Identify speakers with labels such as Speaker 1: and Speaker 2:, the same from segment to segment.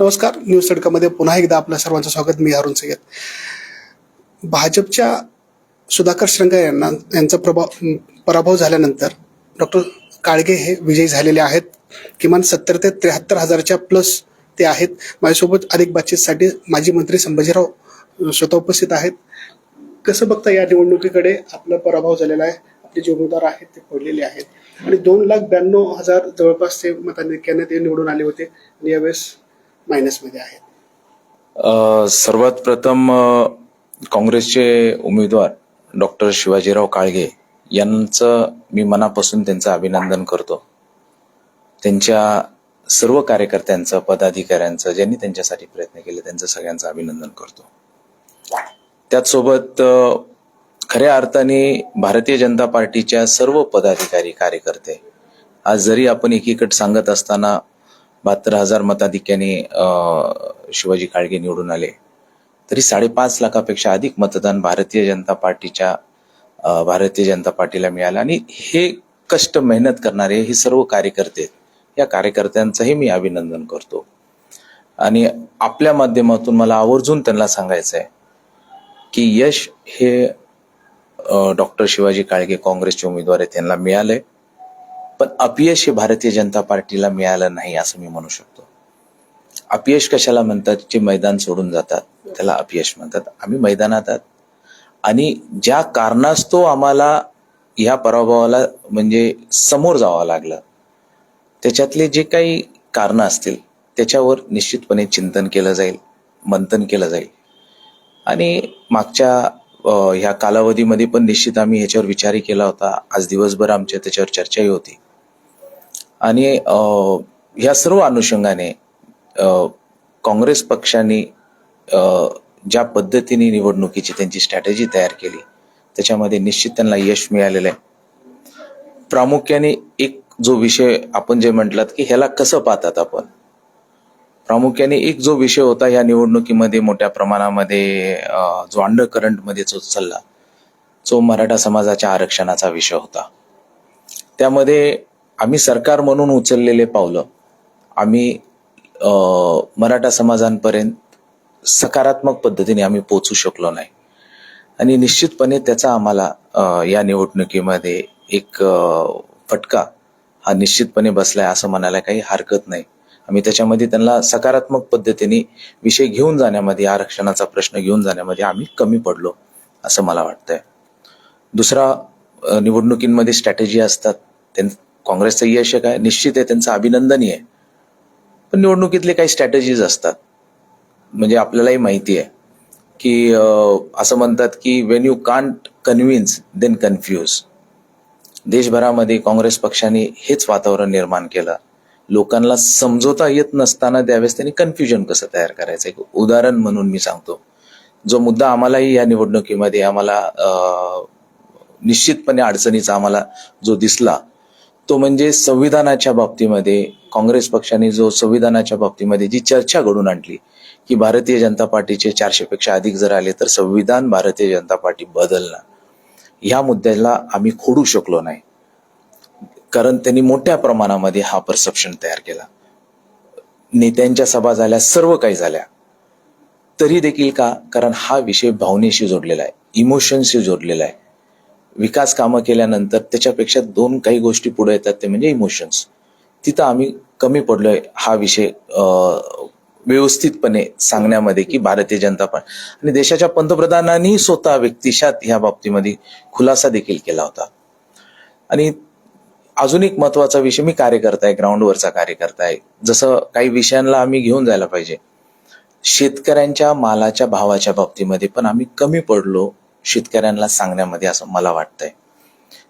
Speaker 1: नमस्कार. न्यूज तडकामध्ये पुन्हा एकदा आपल्या सर्वांचं स्वागत. मी अरुण सय्यद. भाजपच्या सुधाकर श्रृंगारे यांना यांचा प्रभाव पराभव झाल्यानंतर डॉक्टर काळगे हे विजयी झालेले आहेत. किमान सत्तर ते त्र्याहत्तर हजारच्या प्लस ते आहेत. माझ्यासोबत अधिक बातचीतसाठी माजी मंत्री संभाजीराव स्वतः उपस्थित आहेत. कसं बघता या निवडणुकीकडे आपला पराभव झालेला आहे? आपले जे उमेदवार आहेत ते पडलेले आहेत. आणि दोन लाख ब्याण्णव हजार जवळपास ते मताधिक्याने ते निवडून आले होते. आणि यावेळेस मायनसमध्ये आहेत.
Speaker 2: सर्वात प्रथम काँग्रेसचे उमेदवार डॉक्टर शिवाजीराव काळगे यांचं मी मनापासून त्यांचं अभिनंदन करतो. त्यांच्या सर्व कार्यकर्त्यांचं पदाधिकाऱ्यांचं ज्यांनी त्यांच्यासाठी प्रयत्न केले त्यांचं सगळ्यांचं अभिनंदन करतो. त्याचसोबत खऱ्या अर्थाने भारतीय जनता पार्टीच्या सर्व पदाधिकारी कार्यकर्ते आज जरी आपण एकीकडे सांगत असताना बहात्तर हजार मताधिक्याने शिवाजी काळगे निवडून आले. तरी साडेपाच लाखापेक्षा अधिक मतदान भारतीय जनता पार्टीच्या भारतीय जनता पार्टीला मिळालं. आणि हे कष्ट मेहनत करणारे हे सर्व कार्यकर्ते या कार्यकर्त्यांचंही मी अभिनंदन करतो. आणि आपल्या माध्यमातून मला आवर्जून त्यांना सांगायचं आहे की यश हे डॉक्टर शिवाजी काळगे काँग्रेसचे उमेदवार आहेत त्यांना मिळालंय. पण अपयश हे भारतीय जनता पार्टीला मिळालं नाही असं मी म्हणू शकतो. अपयश कशाला म्हणतात? जे मैदान सोडून जातात त्याला अपयश म्हणतात. आम्ही मैदानात आहात. आणि ज्या कारणास्तव आम्हाला ह्या पराभवाला म्हणजे समोर जावं लागलं त्याच्यातले जे काही कारणं असतील त्याच्यावर निश्चितपणे चिंतन केलं जाईल मंथन केलं जाईल. आणि मागच्या ह्या कालावधीमध्ये पण निश्चित आम्ही ह्याच्यावर विचारही केला होता. आज दिवसभर आमच्या त्याच्यावर चर्चाही होती. आणि ह्या सर्व अनुषंगाने काँग्रेस पक्षाने ज्या पद्धतीने निवडणुकीची त्यांची स्ट्रॅटेजी तयार केली त्याच्यामध्ये निश्चित त्यांना यश मिळालेलं आहे प्रामुख्याने एक जो विषय आपण जे म्हटलात की ह्याला कसं पाहतात आपण? प्रामुख्याने एक जो विषय होता या निवडणुकीमध्ये मोठ्या प्रमाणामध्ये जो अंडर करंटमध्ये जो चालला जो मराठा समाजाच्या आरक्षणाचा विषय होता. त्यामध्ये आम्ही सरकार म्हणून उचललेले पावलं. आम्ही मराठा समाजांपर्यंत सकारात्मक पद्धतीने आम्ही पोचू शकलो नाही. आणि निश्चितपणे त्याचा आम्हाला या निवडणुकीमध्ये एक फटका हा निश्चितपणे बसलाय असं म्हणायला काही हरकत नाही. आम्ही त्याच्यामध्ये त्यांना सकारात्मक पद्धतीने विषय घेऊन जाण्यामध्ये आरक्षणाचा प्रश्न घेऊन जाण्यामध्ये आम्ही कमी पडलो असं मला वाटतंय. दुसरा निवडणुकींमध्ये स्ट्रॅटेजी असतात. त्यां काँग्रेसचं यश काय? निश्चित आहे त्यांचं अभिनंदनीय आहे. पण निवडणुकीतले काही स्ट्रॅटेजीज असतात. म्हणजे आपल्यालाही माहिती आहे की असं म्हणतात की when you can't convince then confuse देशभरामध्ये Congress पक्षाने हेच वातावरण निर्माण केलं. लोकांना समजवता येत नसताना त्यावेळेस त्यांनी कन्फ्युजन कसं तयार करायचं? एक उदाहरण म्हणून मी सांगतो. जो मुद्दा आम्हालाही या निवडणुकीमध्ये आम्हाला निश्चितपणे अडचणीचा आम्हाला जो दिसला तो म्हणजे संविधानाच्या बाबतीमध्ये काँग्रेस पक्षाने जो संविधानाच्या बाबतीमध्ये जी चर्चा घडून आणली की भारतीय जनता पार्टीचे चारशे पेक्षा अधिक जर आले तर संविधान भारतीय जनता पार्टी बदलणार. ह्या मुद्द्याला आम्ही खोडू शकलो नाही. कारण त्यांनी मोठ्या प्रमाणामध्ये हा परसेप्शन तयार केला. नेत्यांच्या सभा झाल्या सर्व काही झाल्या. तरी देखील का? कारण हा विषय भावनेशी जोडलेला आहे इमोशनशी जोडलेला आहे. विकास कामं केल्यानंतर त्याच्यापेक्षा दोन काही गोष्टी पुढे येतात ते म्हणजे इमोशन्स तिथं आम्ही कमी पडलोय हा विषय व्यवस्थितपणे सांगण्यामध्ये की भारतीय जनता पार्टी आणि देशाच्या पंतप्रधानांनी स्वतः व्यक्तिशात ह्या बाबतीमध्ये खुलासा देखील केला होता. आणि अजून एक महत्त्वाचा विषय मी कार्यकर्ता आहे ग्राउंडवरचा कार्यकर्ता आहे जसं काही विषयांना आम्ही घेऊन जायला पाहिजे. शेतकऱ्यांच्या मालाच्या भावाच्या बाबतीमध्ये पण आम्ही कमी पडलो शेतकऱ्यांना सांगण्यामध्ये असं मला वाटतंय.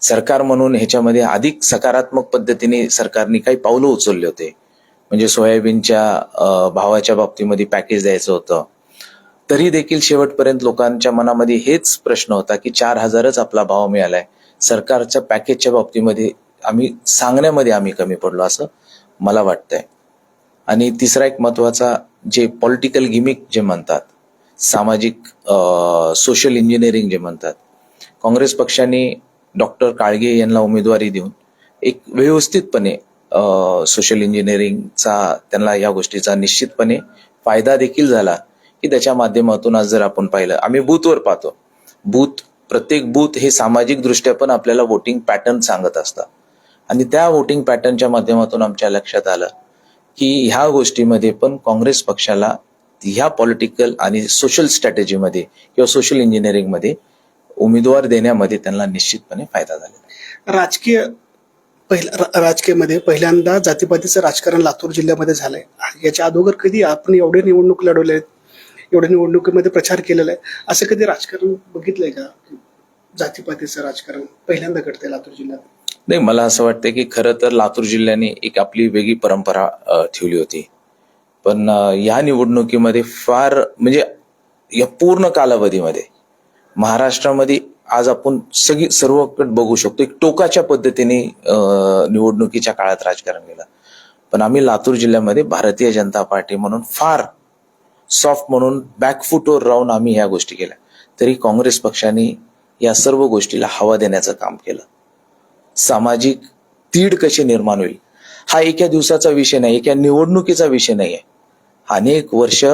Speaker 2: सरकार म्हणून ह्याच्यामध्ये अधिक सकारात्मक पद्धतीने सरकारने काही पावलं उचलले होते. म्हणजे सोयाबीनच्या भावाच्या बाबतीमध्ये पॅकेज द्यायचं होतं. तरी देखील शेवटपर्यंत लोकांच्या मनामध्ये हेच प्रश्न होता की चार हजारच आपला भाव मिळालाय. सरकारच्या पॅकेजच्या बाबतीमध्ये आम्ही सांगण्यामध्ये आम्ही कमी पडलो असं मला वाटतंय. आणि तिसरा एक महत्त्वाचा जे पॉलिटिकल गिमिक जे म्हणतात सामाजिक सोशल इंजिनिअरिंग जे म्हणतात. काँग्रेस पक्षाने डॉक्टर काळगे यांना उमेदवारी देऊन एक व्यवस्थितपणे सोशल इंजिनिअरिंगचा त्यांना या गोष्टीचा निश्चितपणे फायदा देखील झाला की त्याच्या माध्यमातून आज जर आपण पाहिलं आम्ही बूथवर पाहतो. बूथ प्रत्येक बूथ हे सामाजिक दृष्ट्या पण आपल्याला वोटिंग पॅटर्न सांगत असतात आणि त्या वोटिंग पॅटर्नच्या माध्यमातून आमच्या लक्षात आलं की ह्या गोष्टीमध्ये पण काँग्रेस पक्षाला ह्या पॉलिटिकल आणि सोशल स्ट्रॅटेजीमध्ये किंवा सोशल इंजिनिअरिंगमध्ये उमेदवार देण्यामध्ये त्यांना निश्चितपणे फायदा आहे.
Speaker 1: राजकीय पहिल्या राजकीयमध्ये पहिल्यांदा जातीपातीचं राजकारण लातूर जिल्ह्यामध्ये झालंय. याच्या अगोदर कधी आपण एवढे निवडणूक लढवले आहेत एवढ्या निवडणुकीमध्ये प्रचार केलेला आहे असं कधी राजकारण बघितलंय का? जातीपातीचं राजकारण पहिल्यांदा घडतंय लातूर जिल्ह्यात.
Speaker 2: नाही मला असं वाटतं की खरं तर लातूर जिल्ह्याने एक आपली वेगळी परंपरा ठेवली होती. पण या निवडणुकीमध्ये फार म्हणजे या पूर्ण कालावधीमध्ये महाराष्ट्रामध्ये आज आपण सगळी सर्वकट बघू शकतो. एक टोकाच्या पद्धतीने निवडणुकीच्या काळात राजकारण केलं. पण आम्ही लातूर जिल्ह्यामध्ये भारतीय जनता पार्टी म्हणून फार सॉफ्ट म्हणून बॅकफुटवर राहून आम्ही ह्या गोष्टी केल्या. तरी काँग्रेस पक्षाने या सर्व गोष्टीला हवा देण्याचं काम केलं. सामाजिक तीड कशी निर्माण होईल? हा एका दिवसाचा विषय नाही एका निवडणुकीचा विषय नाही आहे अनेक वर्ष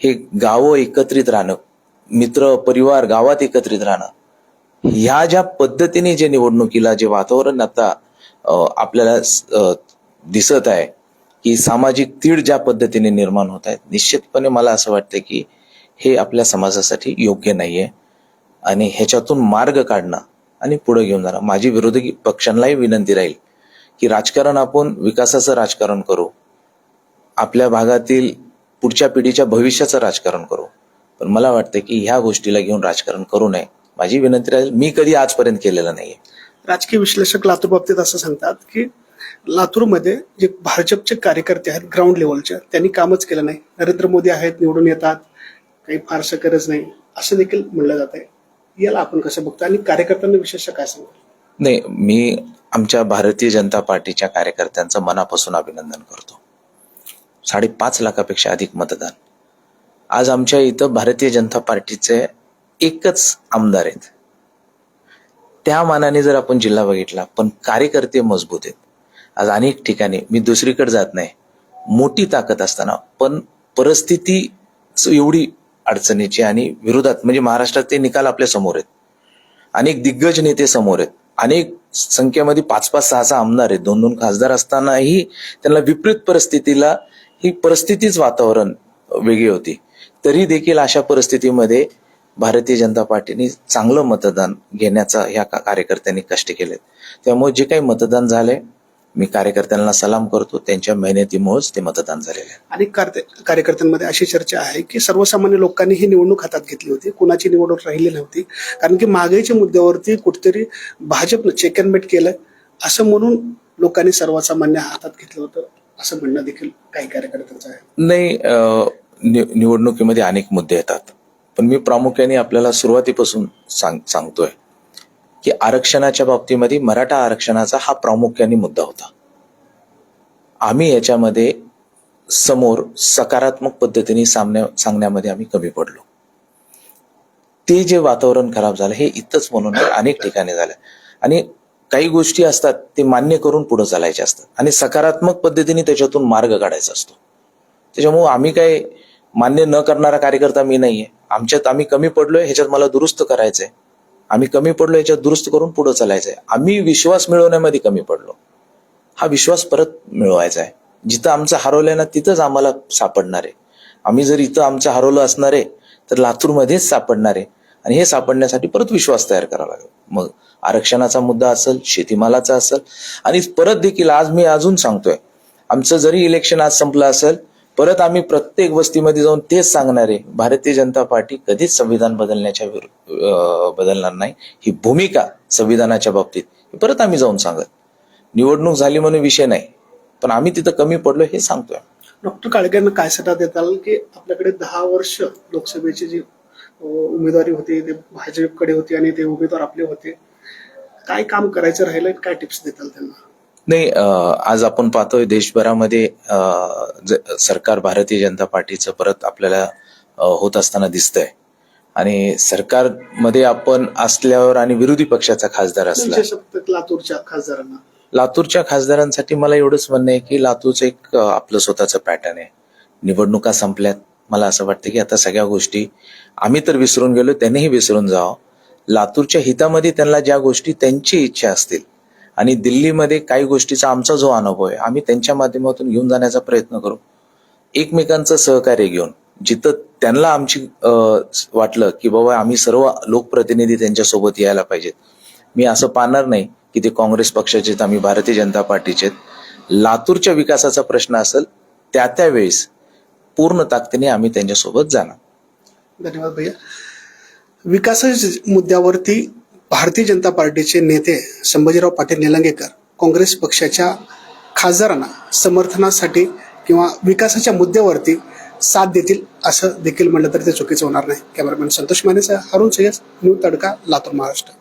Speaker 2: हे गावं एकत्रित राहणं मित्र परिवार गावात एकत्रित राहणं ह्या ज्या पद्धतीने जे निवडणुकीला जे वातावरण आता आपल्याला दिसत आहे की सामाजिक तीड ज्या पद्धतीने निर्माण होत आहेत निश्चितपणे मला असं वाटतं की हे आपल्या समाजासाठी योग्य नाहीये. आणि ह्याच्यातून मार्ग काढणं आणि पुढे घेऊन जाणं माझी विरोधी पक्षांनाही विनंती राहील की राजकारण आपण विकासाचं राजकारण करू. आपल्या भागातील पुढच्या पिढीच्या भविष्याचं राजकारण करू. पण मला वाटतं की ह्या गोष्टीला घेऊन राजकारण करू नये. माझी विनंती राहील मी कधी आजपर्यंत केलेलं नाहीये.
Speaker 1: राजकीय विश्लेषक लातूर बाबतीत असं सांगतात की लातूरमध्ये जे भाजपचे कार्यकर्ते आहेत ग्राउंड लेवलचे त्यांनी कामच केलं नाही. नरेंद्र मोदी आहेत निवडून येतात. काही फारसं गरज नाही. असं देखील म्हणलं जात आहे याला आपण कसं बघतो आणि कार्यकर्त्यांना विशेष काय सांगतो
Speaker 2: नाही मी आमच्या भारतीय जनता पार्टीच्या कार्यकर्त्यांचं मनापासून अभिनंदन करतो. साडेपाच लाखापेक्षा अधिक मतदान. आज आमच्या इथं भारतीय जनता पार्टीचे एकच आमदार आहेत. त्या मानाने जर आपण जिल्हा बघितला पण कार्यकर्ते मजबूत आहेत. आज अनेक ठिकाणी मी दुसरीकडे जात नाही मोठी ताकद असताना पण परिस्थिती एवढी अडचणीची आणि विरोधात म्हणजे महाराष्ट्रात ते निकाल आपल्यासमोर आहेत. अनेक दिग्गज नेते समोर आहेत. अनेक संख्येमध्ये पाच पाच सहा सहा आमदार आहेत. दोन दोन खासदार असतानाही त्यांना विपरीत परिस्थितीला ही परिस्थितीच वातावरण वेगळी होती. तरी देखील अशा परिस्थितीमध्ये भारतीय जनता पार्टीने चांगलं मतदान घेण्याचा ह्या का- कार्यकर्त्यांनी कष्ट केलेत. त्यामुळे जे काही मतदान झालंय मी कार्यकर्त्यांना सलाम करतो. त्यांच्या मेहनतीमुळेच ते मतदान झालेलं आहे
Speaker 1: अनेक कार्य- कार्यकर्त्यांमध्ये अशी चर्चा आहे की सर्वसामान्य लोकांनी ही निवडणूक हातात घेतली होती. कुणाची निवडणूक राहिली नव्हती. कारण की महागाईच्या मुद्द्यावरती कुठेतरी भाजपनं चेक अँड मेट केलं असं म्हणून लोकांनी सर्वसामान्य हातात घेतलं होतं असं म्हणणं देखील काही कार्यकर्त्यांचं आहे.
Speaker 2: नाही निवडणुकीमध्ये अनेक मुद्दे येतात. पण मी प्रामुख्याने आपल्याला सुरुवातीपासून सांग सांगतोय. की आरक्षणाच्या बाबतीमध्ये मराठा आरक्षणाचा हा प्रामुख्याने मुद्दा होता. आम्ही याच्यामध्ये समोर सकारात्मक पद्धतीने सामन्या सांगण्यामध्ये आम्ही कमी पडलो. ते जे वातावरण खराब झालं हे इथंच म्हणून अनेक ठिकाणी झालं. आणि काही गोष्टी असतात ते मान्य करून पुढे चालायचे असतात. आणि सकारात्मक पद्धतीने त्याच्यातून मार्ग काढायचा असतो. त्याच्यामुळे आम्ही काय मान्य न करणारा कार्यकर्ता मी नाहीये. आमच्यात आम्ही कमी पडलोय ह्याच्यात मला दुरुस्त करायचंय. आम्ही कमी पडलो याच्यात दुरुस्त करून पुढे आहे आम्ही विश्वास मिळवण्यामध्ये कमी पडलो. हा विश्वास परत मिळवायचा आहे जिथं आमचं हरवलंय ना तिथंच आम्हाला सापडणार. आहे आम्ही जर इथं आमचं हरवलं असणार आहे तर लातूरमध्येच सापडणार. आहे आणि हे सापडण्यासाठी परत विश्वास तयार करावा लागेल. मग आरक्षणाचा मुद्दा असेल शेतीमालाचा असेल आणि परत देखील आज मी अजून सांगतोय. आमचं जरी इलेक्शन आज संपलं असेल परत आम्ही प्रत्येक वस्तीमध्ये जाऊन तेच सांगणार आहे भारतीय जनता पार्टी कधीच संविधान बदलण्याच्या विरु- बदलणार नाही. ही भूमिका संविधानाच्या बाबतीत. परत आम्ही जाऊन सांगत. निवडणूक झाली म्हणून विषय नाही. पण आम्ही तिथं कमी पडलो हे सांगतोय.
Speaker 1: डॉक्टर काळकेंना काय सटा देताल की आपल्याकडे दहा वर्ष लोकसभेची जी उमेदवारी होती ते भाजपकडे होती आणि ते उमेदवार आपले होते. काय काम करायचं राहिलं काय टिप्स देताल त्यांना?
Speaker 2: नाही आज आपण पाहतोय देशभरामध्ये सरकार भारतीय जनता पार्टीचं परत आपल्याला होत असताना दिसतंय. आणि सरकारमध्ये आपण असल्यावर आणि विरोधी पक्षाचा खासदार असला
Speaker 1: लातूरच्या खासदारांना.
Speaker 2: लातूरच्या खासदारांसाठी मला एवढंच म्हणणं आहे की लातूरचं एक आपलं स्वतःचं पॅटर्न आहे. निवडणुका संपल्यात मला असं वाटतं की आता सगळ्या गोष्टी आम्ही तर विसरून गेलो त्यांनीही विसरून जावं. लातूरच्या हितामध्ये त्यांना ज्या गोष्टी त्यांची इच्छा असतील आणि दिल्लीमध्ये काही गोष्टीचा आमचा जो अनुभव आहे आम्ही त्यांच्या माध्यमातून घेऊन जाण्याचा प्रयत्न करू. एकमेकांचं सहकार्य घेऊन जिथं त्यांना आमची वाटलं की बाबा आम्ही सर्व लोकप्रतिनिधी त्यांच्यासोबत यायला पाहिजेत. मी असं पाहणार नाही की ते काँग्रेस पक्षाचे आम्ही भारतीय जनता पार्टीचे लातूरच्या विकासाचा प्रश्न असेल त्या त्या वेळेस पूर्ण ताकदीने आम्ही त्यांच्यासोबत जाणार.
Speaker 1: धन्यवाद भैया. विकासाच्या मुद्द्यावरती भारतीय जनता पार्टीचे नेते संभाजीराव पाटील निलंगेकर काँग्रेस पक्षाच्या खासदारांना समर्थनासाठी किंवा विकासाच्या मुद्द्यावरती साथ देतील असं देखील म्हणलं तर ते चुकीचं होणार नाही. कॅमेरामॅन संतोष मानेचा अरुण सय्यद न्यू तडका लातूर महाराष्ट्र.